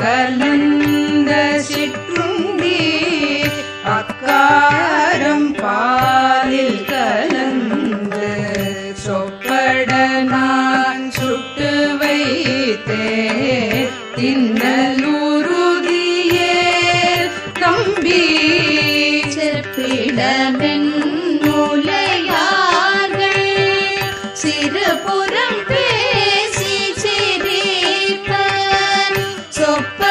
கலந்த சிற்றுண்டி அக்காரம் பாலில் கலந்து சொப்பட நான் சுட்டு வைத்தே தின்னலுருதியே தம்பி செப்பிடமென் Europe.